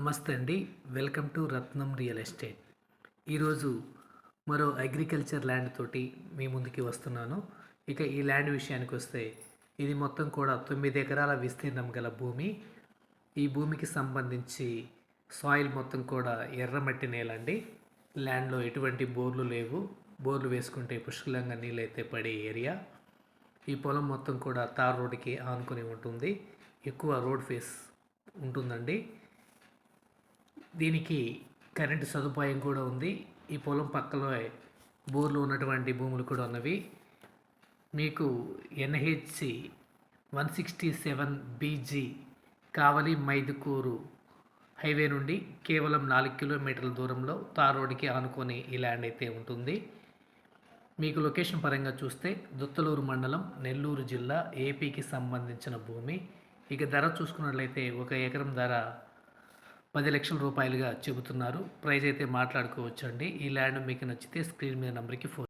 నమస్తే అండి. Welcome to Ratnam real estate. ఈరోజు మరో అగ్రికల్చర్ ల్యాండ్ తోటి మీ ముందుకి వస్తున్నాను. ఇక ఈ ల్యాండ్ విషయానికి వస్తే ఇది మొత్తం కూడా తొమ్మిది ఎకరాల విస్తీర్ణం గల భూమి. ఈ భూమికి సంబంధించి సాయిల్ మొత్తం కూడా ఎర్రమట్టి నేల అండి ల్యాండ్లో ఎటువంటి బోర్లు లేవు. బోర్లు వేసుకుంటే పుష్కలంగా నీళ్ళైతే పడే ఏరియా. ఈ పొలం మొత్తం కూడా తార్ రోడ్డుకి ఆనుకొని ఉంటుంది. ఎక్కువ రోడ్ ఫేస్ ఉంటుందండి. దీనికి కరెంటు సదుపాయం కూడా ఉంది. ఈ పొలం పక్కలో బోర్లు ఉన్నటువంటి భూములు కూడా ఉన్నవి. మీకు NHC one sixty seven BG Kavali Mydukur highway నుండి కేవలం నాలుగు కిలోమీటర్ల దూరంలో తార్ రోడ్డుకి ఆనుకొని ఈ ల్యాండ్ అయితే ఉంటుంది. మీకు లొకేషన్ పరంగా చూస్తే దుత్తలూరు మండలం నెల్లూరు జిల్లా ఏపీకి సంబంధించిన భూమి. ఇక ధర చూసుకున్నట్లయితే ఒక ఎకరం ధర పది లక్షల రూపాయలుగా చెబుతున్నారు. ప్రైజ్ అయితే మాట్లాడుకోవచ్చండి. ఈ ల్యాండ్ మీకు నచ్చితే స్క్రీన్ మీద నెంబర్కి ఫోన్